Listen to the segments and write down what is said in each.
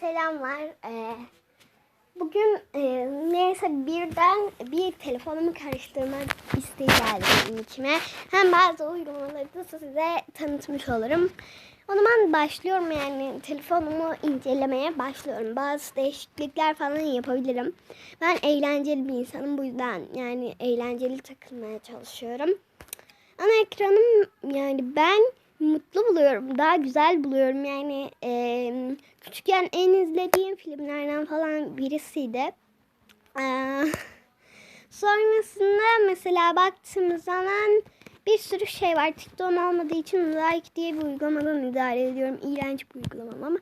selamlar. Ee, bugün e, neyse birden bir telefonumu karıştırmak isteği geldi içime. Hem bazı uygulamaları da size tanıtmış olurum. O zaman başlıyorum yani telefonumu incelemeye başlıyorum. Bazı değişiklikler falan yapabilirim. Ben eğlenceli bir insanım bu yüzden yani eğlenceli takılmaya çalışıyorum. Ana ekranım yani ben mutlu buluyorum. Daha güzel buluyorum. Yani e, küçükken en izlediğim filmlerden falan birisiydi. E, sonrasında mesela baktığımız zaman bir sürü şey var. TikTok'um olmadığı için like diye bir uygulamadan idare ediyorum. İğrenç bir uygulama ama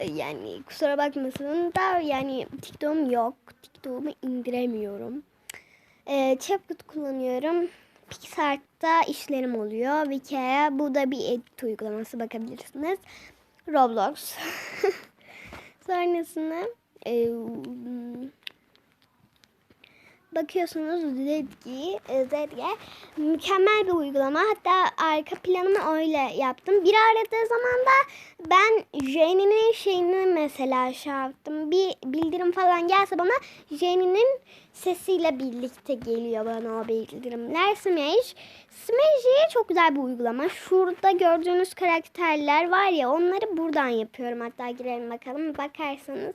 e, yani kusura bakmasın da yani TikTok'um yok. TikTok'umu indiremiyorum. E, CapCut kullanıyorum. PixArt'ta işlerim oluyor. Wika'ya bu da bir edit uygulaması bakabilirsiniz. Roblox. Sonrasında e, bakıyorsunuz Zedgi, Zedge mükemmel bir uygulama. Hatta arka planımı öyle yaptım. Bir aradığı zaman da ben Jenny'nin şeyini mesela şey yaptım. Bir bildirim falan gelse bana Jenny'nin sesiyle birlikte geliyor bana o bildirimler. Smash. Smash çok güzel bir uygulama. Şurada gördüğünüz karakterler var ya onları buradan yapıyorum. Hatta girelim bakalım. Bakarsanız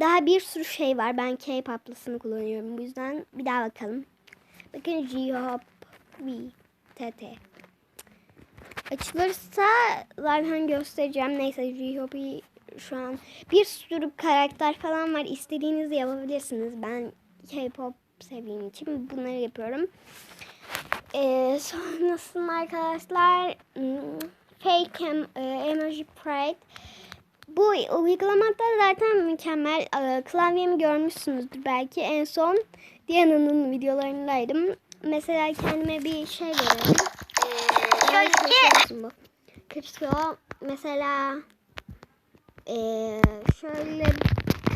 daha bir sürü şey var. Ben K-pop'lısını kullanıyorum. Bu yüzden bir daha bakalım. Bakın J-Hop V TT. Açılırsa zaten göstereceğim. Neyse J-Hop'u şu an bir sürü karakter falan var. İstediğinizi yapabilirsiniz. Ben K-pop sevdiğim için bunları yapıyorum. Ee, sonrasında arkadaşlar hmm, Fake em, Emoji Pride bu uygulamada zaten mükemmel. Ee, Klavyemi görmüşsünüzdür belki. En son Diana'nın videolarındaydım. Mesela kendime bir şey veriyorum. Şöyle bu. Kırışıyor. Mesela ee, şöyle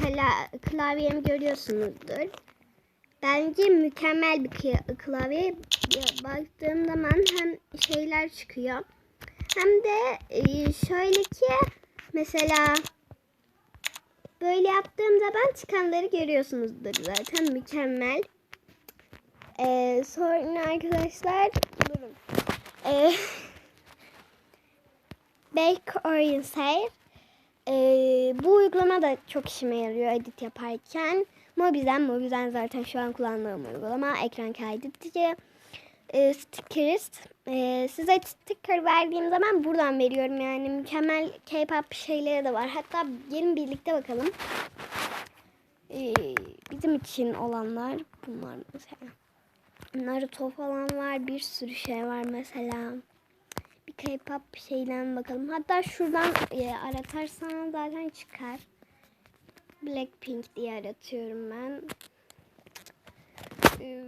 kla klavyemi görüyorsunuzdur. Bence mükemmel bir klavye. Baktığım zaman hem şeyler çıkıyor. Hem de e, şöyle ki Mesela böyle yaptığım zaman çıkanları görüyorsunuzdur zaten mükemmel. Ee, sonra arkadaşlar durun. Ee, Bake or Save. Ee, bu uygulama da çok işime yarıyor edit yaparken. Mobizen, Mobizen zaten şu an kullandığım uygulama. Ekran kaydedici. Ee, stickers. Ee, size sticker verdiğim zaman buradan veriyorum yani mükemmel K-pop şeyleri de var. Hatta gelin birlikte bakalım. Ee, bizim için olanlar bunlar mesela. Naruto falan var. Bir sürü şey var mesela. Bir K-pop şeyden bakalım. Hatta şuradan e, aratarsan zaten çıkar. Blackpink diye aratıyorum ben. Ee,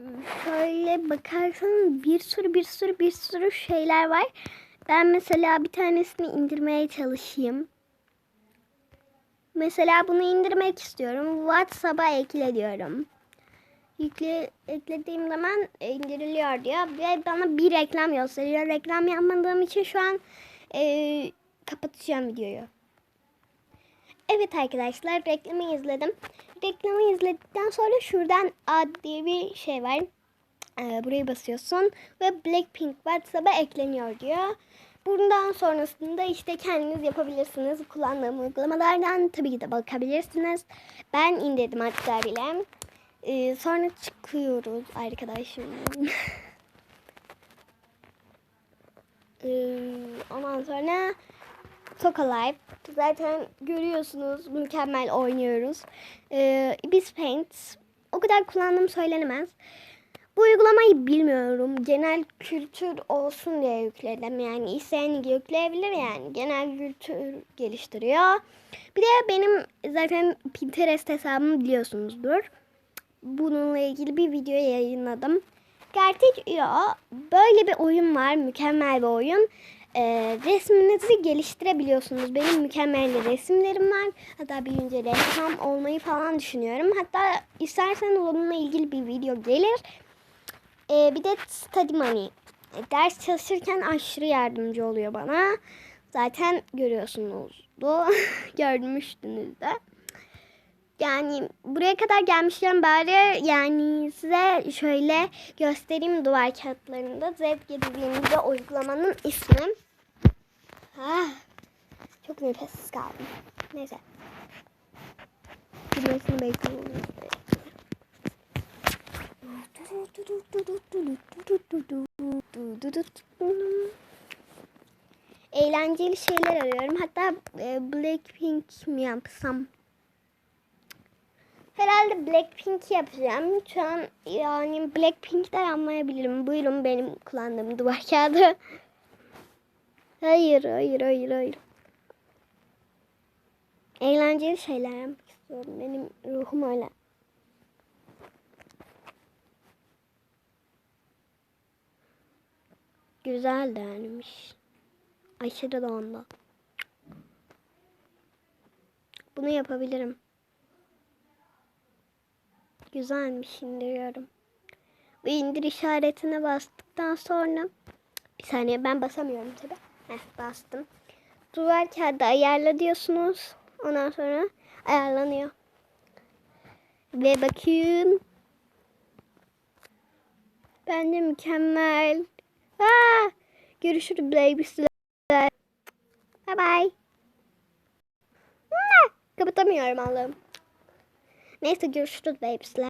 şöyle bakarsan bir sürü bir sürü bir sürü şeyler var. Ben mesela bir tanesini indirmeye çalışayım. Mesela bunu indirmek istiyorum. WhatsApp'a ekle diyorum. Yükle, eklediğim zaman indiriliyor diyor. Ve bana bir reklam gösteriyor. Reklam yapmadığım için şu an e, kapatacağım videoyu. Evet arkadaşlar reklamı izledim. Reklamı izledikten sonra şuradan ad diye bir şey var. Ee, buraya basıyorsun ve Blackpink WhatsApp'a ekleniyor diyor. Bundan sonrasında işte kendiniz yapabilirsiniz. Kullandığım uygulamalardan tabii ki de bakabilirsiniz. Ben indirdim hatta bile. Ee, sonra çıkıyoruz arkadaşım. ee, ondan sonra Toka Live. Zaten görüyorsunuz mükemmel oynuyoruz. Ee, Ibis Paint. O kadar kullandığım söylenemez. Bu uygulamayı bilmiyorum. Genel kültür olsun diye yükledim. Yani isteyen yükleyebilir yani. Genel kültür geliştiriyor. Bir de benim zaten Pinterest hesabımı biliyorsunuzdur. Bununla ilgili bir video yayınladım. Gerçek böyle bir oyun var. Mükemmel bir oyun e, resminizi geliştirebiliyorsunuz. Benim mükemmel resimlerim var. Hatta büyüyünce ressam olmayı falan düşünüyorum. Hatta isterseniz onunla ilgili bir video gelir. E, bir de study money. Ders çalışırken aşırı yardımcı oluyor bana. Zaten görüyorsunuz oldu. Görmüştünüz de. Yani buraya kadar gelmişken bari yani size şöyle göstereyim duvar kağıtlarında. Zevk dediğimizde uygulamanın ismi. Ah, çok nefessiz kaldım. Neyse. Girmesini bekliyorum. Eğlenceli şeyler arıyorum. Hatta e, Blackpink mi yapsam? Herhalde Blackpink yapacağım. Şu an yani Blackpink'ten anlayabilirim. Buyurun benim kullandığım duvar kağıdı. Hayır, hayır, hayır, hayır. Eğlenceli şeyler yapmak istiyorum. Benim ruhum öyle. Güzel denmiş. Aşırı da onda. Bunu yapabilirim. Güzelmiş indiriyorum. Bu indir işaretine bastıktan sonra bir saniye ben basamıyorum tabi. Heh bastım. Duvar kağıdı ayarla diyorsunuz. Ondan sonra ayarlanıyor. Ve bakın. Bence mükemmel. Aa, görüşürüz babysiler. Bye bye. Kapatamıyorum Allah'ım. Neyse görüşürüz babysiler.